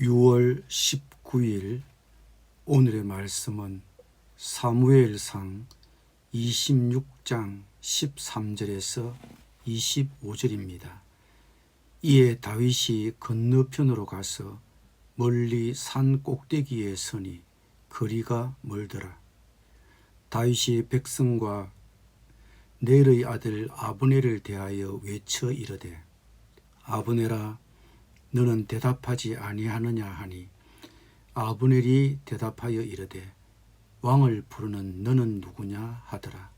6월 19일 오늘의 말씀은 사무엘상 26장 13절에서 25절입니다. 이에 다윗이 건너편으로 가서 멀리 산 꼭대기에 서니 거리가 멀더라. 다윗이 백성과 넬의 아들 아브넬을 대하여 외쳐 이르되 아브넬아 너는 대답하지 아니하느냐 하니 아브넬이 대답하여 이르되 왕을 부르는 너는 누구냐 하더라.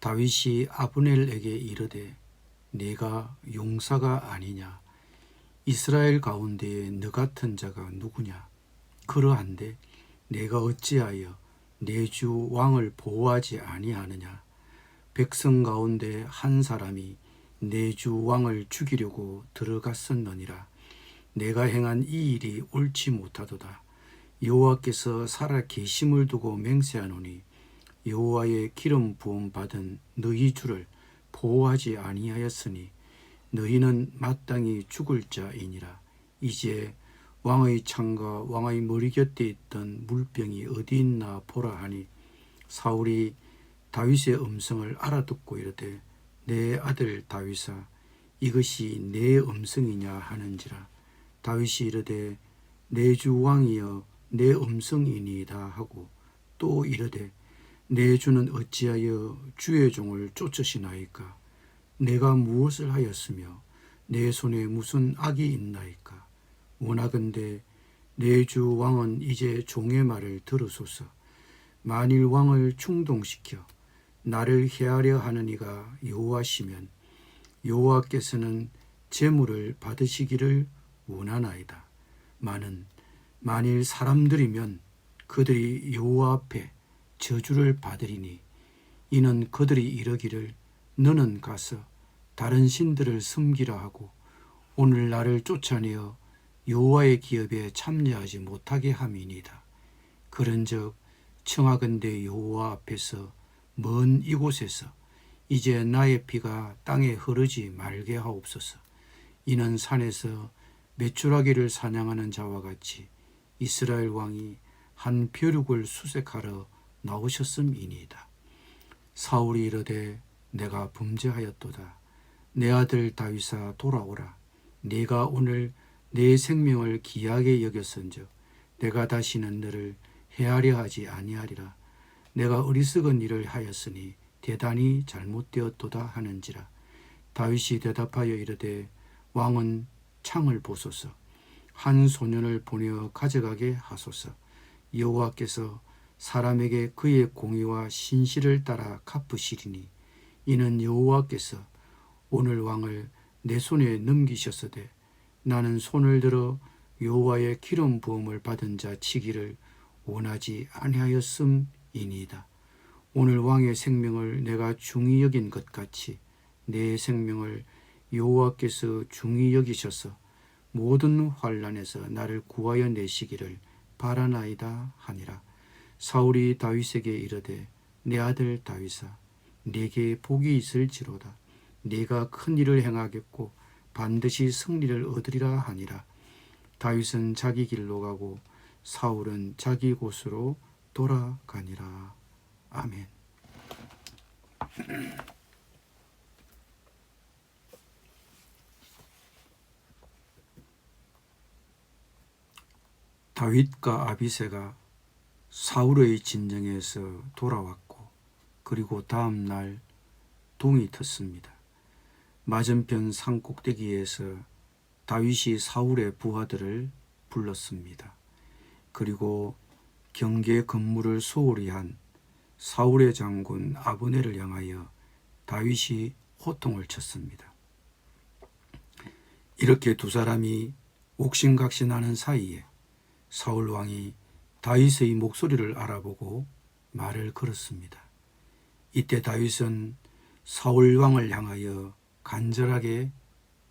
다윗이 아브넬에게 이르되 네가 용사가 아니냐. 이스라엘 가운데에 너 같은 자가 누구냐. 그러한데 내가 어찌하여 내 주 왕을 보호하지 아니하느냐. 백성 가운데 한 사람이 내 주 왕을 죽이려고 들어갔었느니라 내가 행한 이 일이 옳지 못하도다. 여호와께서 살아 계심을 두고 맹세하노니 여호와의 기름 부음 받은 너희 주를 보호하지 아니하였으니 너희는 마땅히 죽을 자이니라. 이제 왕의 창과 왕의 머리 곁에 있던 물병이 어디 있나 보라 하니 사울이 다윗의 음성을 알아듣고 이르되 내 아들 다윗아 이것이 내 음성이냐 하는지라 다윗이 이르되 내 주 왕이여 내 음성이니이다 하고 또 이르되 내 주는 어찌하여 주의 종을 쫓으시나이까? 내가 무엇을 하였으며 내 손에 무슨 악이 있나이까? 원하건대 내 주 왕은 이제 종의 말을 들으소서. 만일 왕을 충동시켜 나를 해하려 하는 이가 여호와시면 여호와께서는 재물을 받으시기를 원하나이다. 많은 만일 사람들이면 그들이 여호와 앞에 저주를 받으리니 이는 그들이 이러기를 너는 가서 다른 신들을 섬기라 하고 오늘 나를 쫓아내어 여호와의 기업에 참여하지 못하게 함이니이다. 그런즉 청하건대 여호와 앞에서 먼 이곳에서 이제 나의 피가 땅에 흐르지 말게 하옵소서. 이는 산에서 메추라기를 사냥하는 자와 같이 이스라엘 왕이 한 벼룩을 수색하러 나오셨음이니이다. 사울이 이르되 내가 범죄하였도다. 내 아들 다윗아 돌아오라. 네가 오늘 내 생명을 귀하게 여겼은즉 내가 다시는 너를 해하려 하지 아니하리라. 내가 어리석은 일을 하였으니 대단히 잘못되었도다 하는지라. 다윗이 대답하여 이르되 왕은 창을 보소서 한 소년을 보내어 가져가게 하소서 여호와께서 사람에게 그의 공의와 신실을 따라 갚으시리니 이는 여호와께서 오늘 왕을 내 손에 넘기셨으되 나는 손을 들어 여호와의 기름 부음을 받은 자 치기를 원하지 아니하였음이니이다. 오늘 왕의 생명을 내가 중히 여긴 것 같이 내 생명을 여호와께서 중히 여기셔서 모든 환란에서 나를 구하여 내시기를 바라나이다 하니라. 사울이 다윗에게 이르되 내 아들 다윗아 네게 복이 있을지로다. 네가 큰 일을 행하겠고 반드시 승리를 얻으리라 하니라. 다윗은 자기 길로 가고 사울은 자기 곳으로 돌아가니라. 아멘. 다윗과 아비세가 사울의 진정에서 돌아왔고 그리고 다음 날 동이 텄습니다. 맞은편 산 꼭대기에서 다윗이 사울의 부하들을 불렀습니다. 그리고 경계 근무를 소홀히 한 사울의 장군 아브넬을 향하여 다윗이 호통을 쳤습니다. 이렇게 두 사람이 옥신각신하는 사이에 사울 왕이 다윗의 목소리를 알아보고 말을 걸었습니다. 이때 다윗은 사울 왕을 향하여 간절하게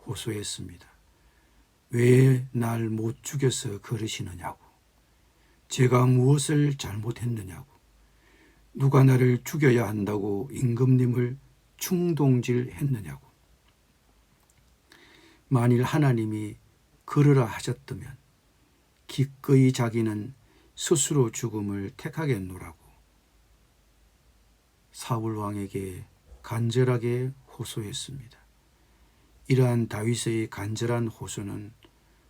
호소했습니다. 왜 날 못 죽여서 그러시느냐고. 제가 무엇을 잘못했느냐고. 누가 나를 죽여야 한다고 임금님을 충동질 했느냐고. 만일 하나님이 그러라 하셨다면 기꺼이 자기는 스스로 죽음을 택하겠노라고 사울 왕에게 간절하게 호소했습니다. 이러한 다윗의 간절한 호소는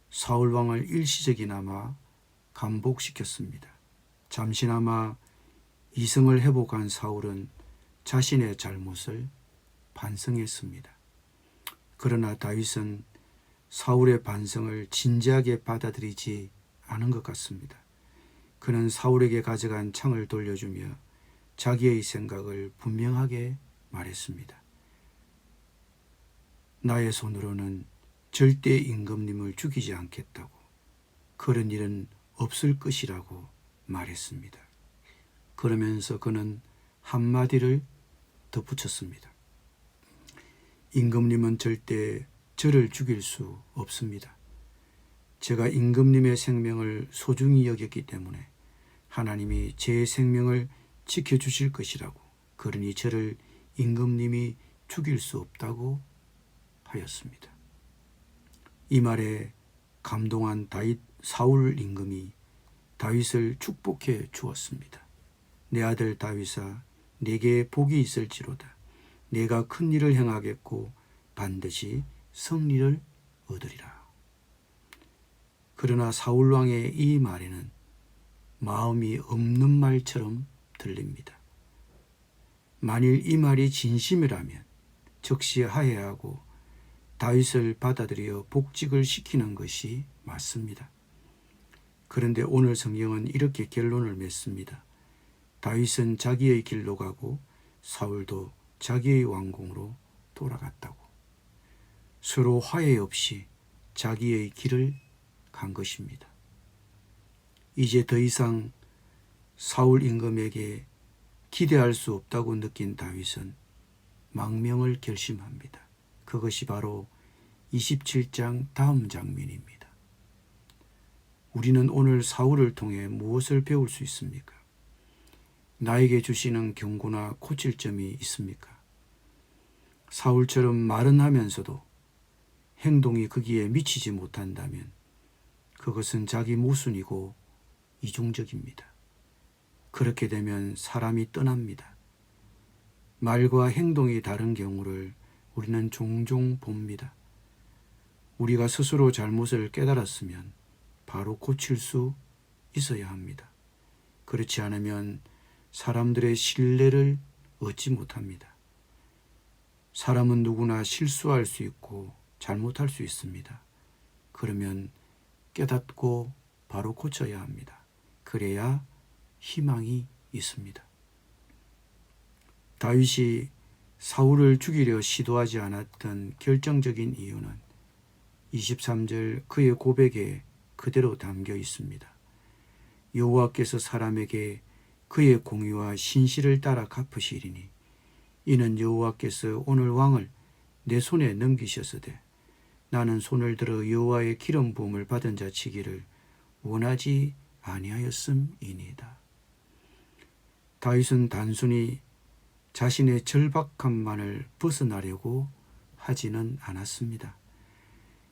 사울 왕을 일시적이나마 감복시켰습니다. 잠시나마 이성을 회복한 사울은 자신의 잘못을 반성했습니다. 그러나 다윗은 사울의 반성을 진지하게 받아들이지 않은 것 같습니다. 그는 사울에게 가져간 창을 돌려주며 자기의 생각을 분명하게 말했습니다. 나의 손으로는 절대 임금님을 죽이지 않겠다고 그런 일은 없을 것이라고 말했습니다. 그러면서 그는 한마디를 덧붙였습니다. 임금님은 절대 저를 죽일 수 없습니다. 제가 임금님의 생명을 소중히 여겼기 때문에 하나님이 제 생명을 지켜주실 것이라고 그러니 저를 임금님이 죽일 수 없다고 하였습니다. 이 말에 감동한 다윗 사울 임금이 다윗을 축복해 주었습니다. 내 아들 다윗아 내게 복이 있을지로다. 내가 큰 일을 행하겠고 반드시 승리를 얻으리라. 그러나 사울 왕의 이 말에는 마음이 없는 말처럼 들립니다. 만일 이 말이 진심이라면 즉시 하해하고 다윗을 받아들여 복직을 시키는 것이 맞습니다. 그런데 오늘 성경은 이렇게 결론을 맺습니다. 다윗은 자기의 길로 가고 사울도 자기의 왕궁으로 돌아갔다고. 서로 화해 없이 자기의 길을 간 것입니다. 이제 더 이상 사울 임금에게 기대할 수 없다고 느낀 다윗은 망명을 결심합니다. 그것이 바로 27장 다음 장면입니다. 우리는 오늘 사울을 통해 무엇을 배울 수 있습니까? 나에게 주시는 경고나 고칠 점이 있습니까? 사울처럼 말은 하면서도 행동이 거기에 미치지 못한다면 그것은 자기 모순이고 이중적입니다. 그렇게 되면 사람이 떠납니다. 말과 행동이 다른 경우를 우리는 종종 봅니다. 우리가 스스로 잘못을 깨달았으면 바로 고칠 수 있어야 합니다. 그렇지 않으면 사람들의 신뢰를 얻지 못합니다. 사람은 누구나 실수할 수 있고 잘못할 수 있습니다. 그러면 깨닫고 바로 고쳐야 합니다. 그래야 희망이 있습니다. 다윗이 사울을 죽이려 시도하지 않았던 결정적인 이유는 23절 그의 고백에 그대로 담겨 있습니다. 여호와께서 사람에게 그의 공의와 신실을 따라 갚으시리니 이는 여호와께서 오늘 왕을 내 손에 넘기셨으되 나는 손을 들어 여호와의 기름 부음을 받은 자 치기를 원하지 아니하였음이니이다. 다윗은 단순히 자신의 절박함만을 벗어나려고 하지는 않았습니다.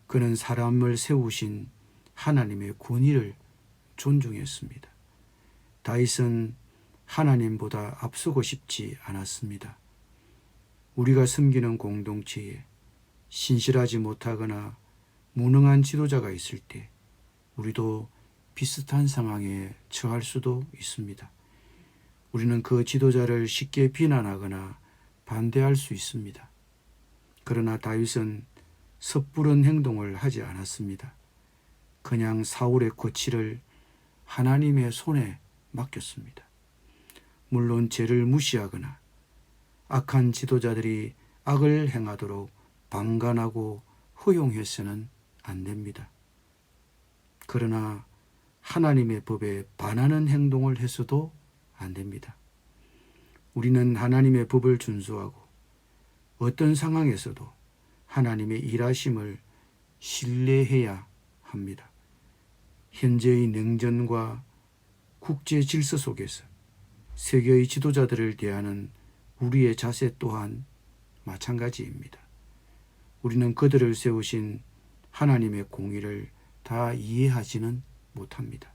그는 사람을 세우신 하나님의 권위를 존중했습니다. 다윗은 하나님보다 앞서고 싶지 않았습니다. 우리가 섬기는 공동체에 신실하지 못하거나 무능한 지도자가 있을 때 우리도 비슷한 상황에 처할 수도 있습니다. 우리는 그 지도자를 쉽게 비난하거나 반대할 수 있습니다. 그러나 다윗은 섣부른 행동을 하지 않았습니다. 그냥 사울의 고치를 하나님의 손에 맡겼습니다. 물론 죄를 무시하거나 악한 지도자들이 악을 행하도록 방관하고 허용해서는 안 됩니다. 그러나 하나님의 법에 반하는 행동을 해서도 안 됩니다. 우리는 하나님의 법을 준수하고 어떤 상황에서도 하나님의 일하심을 신뢰해야 합니다. 현재의 냉전과 국제 질서 속에서 세계의 지도자들을 대하는 우리의 자세 또한 마찬가지입니다. 우리는 그들을 세우신 하나님의 공의를 다 이해하지는 못합니다.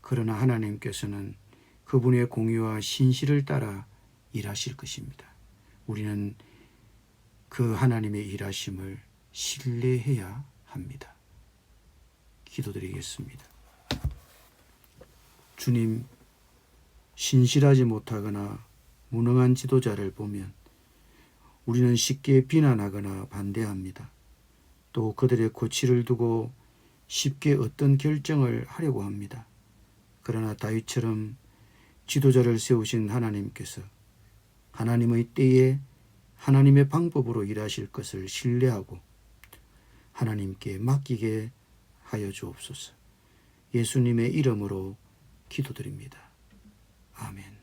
그러나 하나님께서는 그분의 공의와 신실을 따라 일하실 것입니다. 우리는 그 하나님의 일하심을 신뢰해야 합니다. 기도드리겠습니다. 주님, 신실하지 못하거나 무능한 지도자를 보면 우리는 쉽게 비난하거나 반대합니다. 또 그들의 고치를 두고 쉽게 어떤 결정을 하려고 합니다. 그러나 다윗처럼 지도자를 세우신 하나님께서 하나님의 때에 하나님의 방법으로 일하실 것을 신뢰하고 하나님께 맡기게 하여 주옵소서. 예수님의 이름으로 기도드립니다. 아멘.